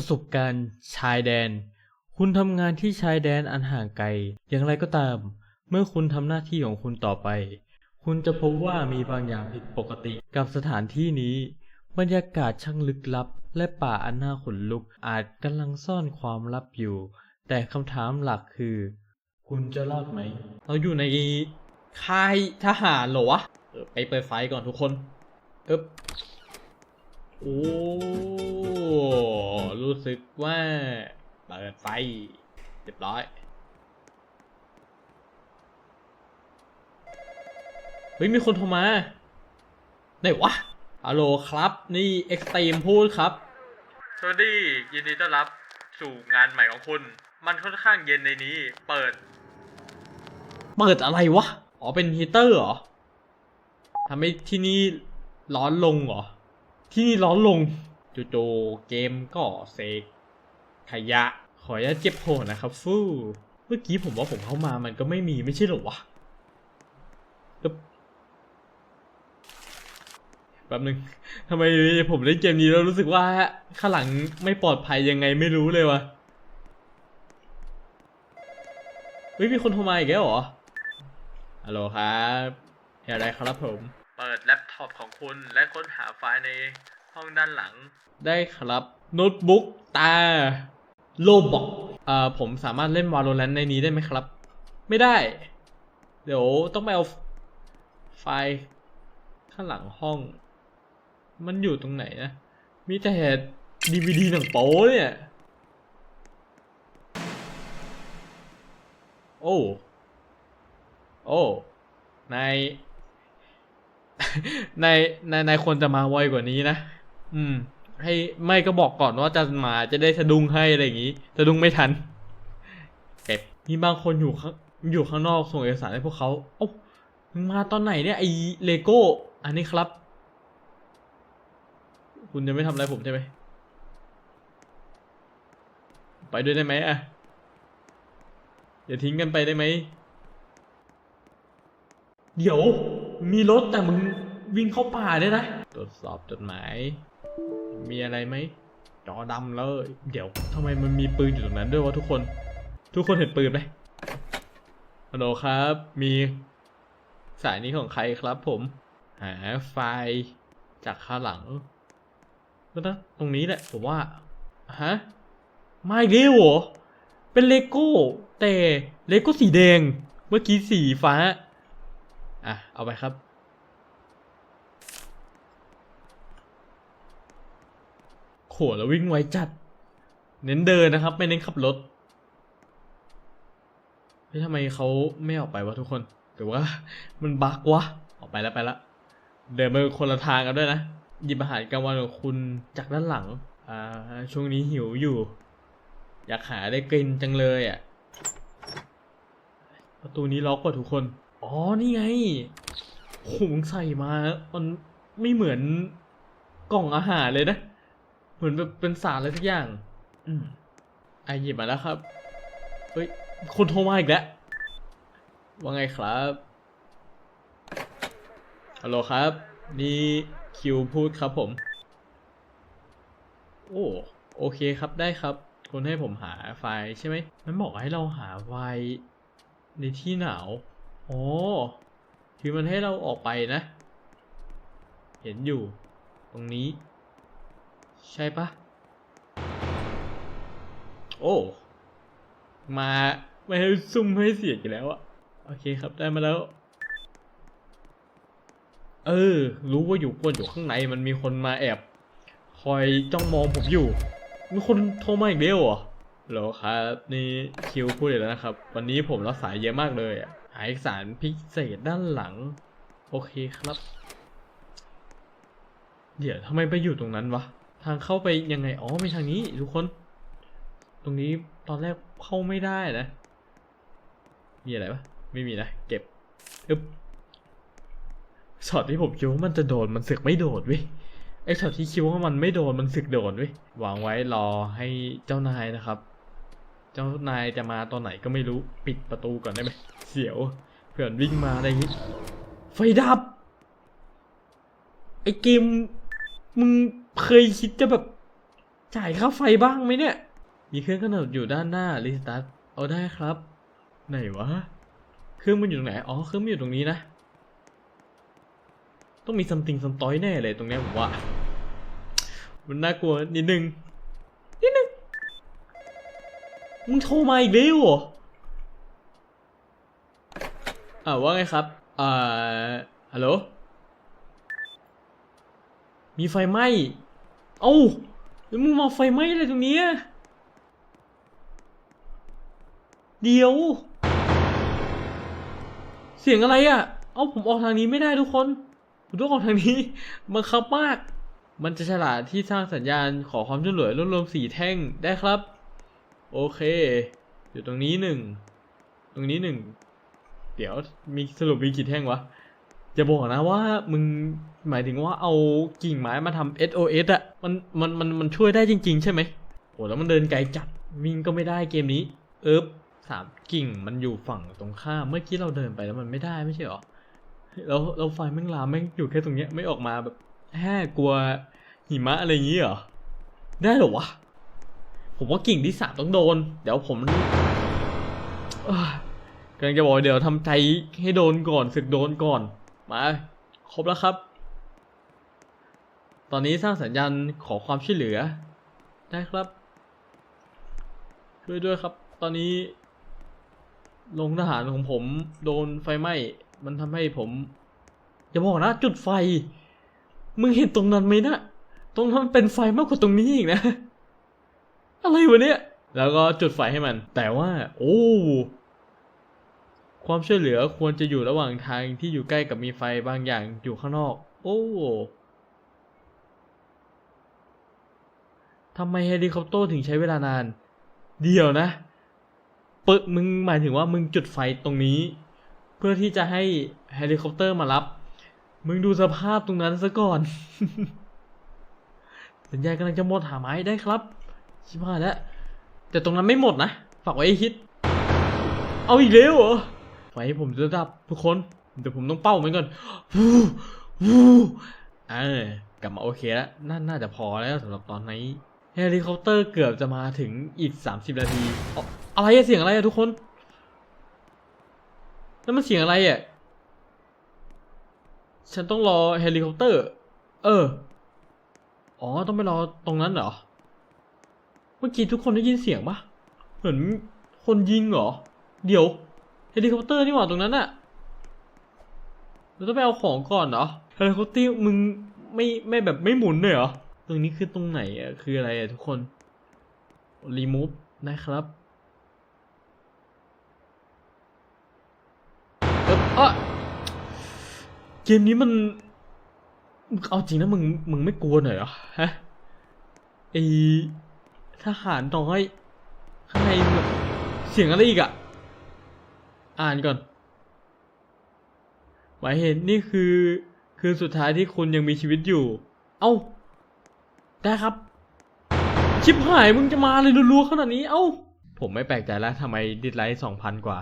ประสบการณ์ชายแดน คุณทำงานที่ชายแดนอันห่างไกล อย่างไรก็ตาม เมื่อคุณทำหน้าที่ของคุณต่อไป คุณจะพบว่ามีบางอย่างผิดปกติกับสถานที่นี้ บรรยากาศช่างลึกลับ และป่าอันน่าขนลุกอาจกำลังซ่อนความลับอยู่ แต่คำถามหลักคือ คุณจะรอดไหม เราอยู่ในค่ายทหารเหรอวะ ไปเปิดไฟก่อนทุกคนเอ๊บ โอ้รู้สึกว่าเปิดไฟเรียบร้อย เฮ้ย มีคนโทรมา ไหนวะฮัลโหลครับ นี่เอ็กซ์ตรีมพูดครับ สวัสดียินดีต้อนรับสู่งานใหม่ของคุณ มันค่อนข้างเย็นในนี้ เปิด เปิดอะไรวะ อ๋อ เป็นฮีเตอร์เหรอทำให้ที่นี่ร้อนลงเหรอ ที่นี่ร้อนลงจู่ๆเกมก็เสกขยะ ขออนุญาตเจ็บโผล่นะครับ ฟู่เมื่อกี้ผมว่าผมเข้ามามันก็ไม่มีไม่ใช่เหรอวะตึ๊บแป๊บนึงทำไมผมเล่นเกมนี้แล้วรู้สึกว่าข้างหลังไม่ปลอดภัยยังไงไม่รู้เลยวะเฮ้ยมีคนโทรมาอีกแล้วเหรอฮัลโหลครับมีอะไรครับผม เปิดแล็ป ท็อปของคุณ และค้นหาไฟล์ในห้องด้านหลัง ได้ครับโน้ตบุ๊กตาโลบอกอ่าผมสามารถเล่น Valorant ในนี้ได้ไหมครับ ไม่ได้ เดี๋ยวต้องไปเอาไฟล์ข้างหลังห้อง มันอยู่ตรงไหนนะ มีแต่ดีวดีหนังโป๊เนี่ย โอ้ โอ้ ใน นายนายนายควรจะมาไวกว่านี้นะอืม ให้ไม่ก็บอกก่อนว่าจะมาจะได้สะดุ้งให้อะไรอย่างงี้สะดุ้งไม่ทันเก็บมีบางคนอยู่ข้างอยู่ข้างนอกส่งเอกสารให้พวกเขาโอ้ามึงมาตอนไหนเนี่ยไอเลโก้ อันนี้ครับ คุณจะไม่ทำอะไรผมใช่ไหมไปด้วยได้ไหมอะอย่าทิ้งกันไปได้ไหม เดี๋ยว มีรถแต่มึงวิ่งเข้าป่าเนี่ยนะตรวจสอบจดหมาย มีอะไรไหมจอดำเลยเดี๋ยวทำไมมันมีปืนอยู่ตรงนั้นด้วยวะทุกคน ทุกคนเห็นปืนไหมฮัลโหลครับ มีสายนี้ของใครครับผม หาไฟล์จากข้างหลังก็ต้องตรงนี้แหละ ผมว่า ฮะ ไม่เร็วเหรอ เป็นเลโก้ แต่เลโก้สีแดง เมื่อกี้สีฟ้า อะ เอาไปครับ โห แล้ววิ่งไวจัด เน้นเดินนะครับ ไม่เน้นขับรถเฮ้ยทำไมเขาไม่ออกไปวะทุกคน หรือว่ามันบั๊กวะ ออกไปแล้วไปแล้วเดินไปคนละทางกันด้วยนะ หยิบอาหารกลางวันของคุณจากด้านหลัง อ่า ช่วงนี้หิวอยู่ อยากหาได้กินจังเลยอะ ประตูนี้ล็อกกว่าทุกคน อ๋อ นี่ไงโหงใส่มา มันไม่เหมือนกล่องอาหารเลยนะ เหมือนแบบเป็นสารอะไรสักอย่าง อืมไอหยิบมาแล้วครับ เฮ้ย คนโทรมาอีกแล้ว ว่าไงครับฮัลโหลครับ นี่คิวพูดครับผม โอ้ โอเคครับได้ครับ คุณให้ผมหาไฟล์ใช่ไหม มันบอกให้เราหาไฟล์ในที่หนาว โอ๋อคือมันให้เราออกไปนะ เห็นอยู่ ตรงนี้ ใช่ปะโอ้ มาไม่ให้ซุ่มไม่ให้เสียงอีกแล้วอะโอเคครับได้มาแล้ว เออ รู้ว่าอยู่คนอยู่ข้างในมันมีคนมาแอบ คอยจ้องมองผมอยู่ มีคนโทรมาอีกเดียวเหรอเหรอครับ นี่คิวพูดอีกแล้วนะครับ วันนี้ผมรับสายเยอะมากเลยอะ เอกสารพิเศษด้านหลัง โอเคครับ เดี๋ยวทำไมไปอยู่ตรงนั้นวะ ทางเข้าไปยังไง อ๋อไม่ทางนี้ทุกคน ตรงนี้ตอนแรกเข้าไม่ได้นะ มีอะไรปะไม่มีนะ เก็บอึ๊บช็อตที่ผมคิดว่ามันจะโดนมันสึกไม่โดดเว้ยไอช็อตที่คิดว่ามันไม่โดนมันสึกโดนเว้ยวางไว้รอให้เจ้านายนะครับ เจ้านายจะมาตอนไหนก็ไม่รู้ปิดประตูก่อนได้ไหม เสียวเผื่อวิ่งมาอะไรอย่างนี้ ไฟดับ ไอเกม มึงเคยคิดจะแบบ จ่ายค่าไฟบ้างไหมเนี่ย มีเครื่องกำหนดอยู่ด้านหน้ารีสตาร์ทเอาได้ครับ ไหนวะ เครื่องมันอยู่ตรงไหน อ๋อ เครื่องมันอยู่ตรงนี้นะ ต้องมีซัมติงซัมตอยแน่เลยตรงเนี้ยผมว่า มันน่ากลัวนิดนึง นิดนึง มึงโทรมาอีกแล้วเหรอ อ่าว่าไงครับอ่าฮัลโหล มีไฟไหม้ เอ้าแล้วมึงมาไฟไหม้อะไรตรงนี้ เดี๋ยว เสียงอะไรอะ เอ้าผมออกทางนี้ไม่ได้ทุกคนผมต้องออกทางนี้บังคับมาก มันจะฉลาดที่สร้างสัญญาณขอความช่วยเหลือรวบรวมสีแท่งได้ครับ โอเค อยู่ตรงนี้หนึ่ง ตรงนี้หนึ่ง เดี๋ยวมีสรุปมีกี่แท่งวะจะบอกนะว่ามึงหมายถึงว่าเอากิ่งไม้มาทำ SOS อะมันมันมันมันช่วยได้จริง ๆ ใช่ไหมโอ้แล้วมันเดินไกลจัดวิ่งก็ไม่ได้เกมนี้ เอิบสามกิ่งมันอยู่ฝั่งตรงข้ามเมื่อกี้เราเดินไปแล้วมันไม่ได้ไม่ใช่หรอแล้วเราไฟแม่งลามแม่งอยู่แค่ตรงเนี้ยไม่ออกมาแบบแฮ่กลัวหิมะอะไรอย่างงี้เหรอได้เหรอวะผมว่ากิ่งที่สามต้องโดน เดี๋ยวผมอ กำลังจะบอกเดี๋ยวทำใจให้โดนก่อนศึกโดนก่อน มาครบแล้วครับ ตอนนี้สร้างสัญญาณขอความช่วยเหลือ ได้ครับ ช่วยด้วยครับ ตอนนี้โรงทหารของผมโดนไฟไหม้ มันทำให้ผม อย่าบอกนะ จุดไฟ มึงเห็นตรงนั้นไหมนะ ตรงนั้นมันเป็นไฟมากกว่าตรงนี้อีกนะ อะไรวะเนี่ย แล้วก็จุดไฟให้มัน แต่ว่า โอ้ ความช่วยเหลือควรจะอยู่ระหว่างทางที่อยู่ใกล้กับมีไฟบางอย่างอยู่ข้างนอก โอ้ทำไมเฮลิคอปเตอร์ถึงใช้เวลานาน เดี๋ยวนะปึกมึงหมายถึงว่ามึงจุดไฟตรงนี้ เพื่อที่จะให้เฮลิคอปเตอร์มารับ มึงดูสภาพตรงนั้นซะก่อนสัญญาณกำลังจะหมดหาไม้ได้ครับชิบหายแล้วแต่ตรงนั้นไม่หมดนะ ฝากไว้ให้คิด เอาอีกแล้วเหรอ ไฟผมจะดับทุกคน เดี๋ยวผมต้องเป้ามันก่อนวูวูเออกลับมาโอเคแล้วน่าน่าจะพอแล้วสำหรับตอนนี้เฮลิคอปเตอร์เกือบจะมาถึงอีก 30 นาทีอาอะไรเสียงอะไรอะทุกคน แล้วมันเสียงอะไรอะฉันต้องรอเฮลิคอปเตอร์ เออ อ๋อ ต้องไปรอตรงนั้นเหรอ เมื่อกี้ทุกคนได้ยินเสียงปะเหมือนคนยิงเหรอ เดี๋ยว ฮลิคอปเตอร์นี่หว่าตรงนั้นอะเราต้องไปเอาของก่อนเหรอเฮลิคอปเตอร์มึงไม่ไม่แบบไม่หมุนเลยเหรอ ตรงนี้คือตรงไหนอะคืออะไรอะทุกคนรีมูฟนะครับเออะเกมนี้มันมึงเอาจริงนะมึงมึงไม่กลัวหน่อยเหรอฮะไอทหารน้อยข้างในเสียงอะไรอีกอะ อ่านก่อนหมายเหตุนี่คือคือสุดท้ายที่คุณยังมีชีวิตอยู่ เอ้า ได้ครับ ชิบหายมึงจะมาเลยรัวๆขนาดนี้ เอ้า ผมไม่แปลกใจแล้วทำไมดิสไลท์สองพันกว่า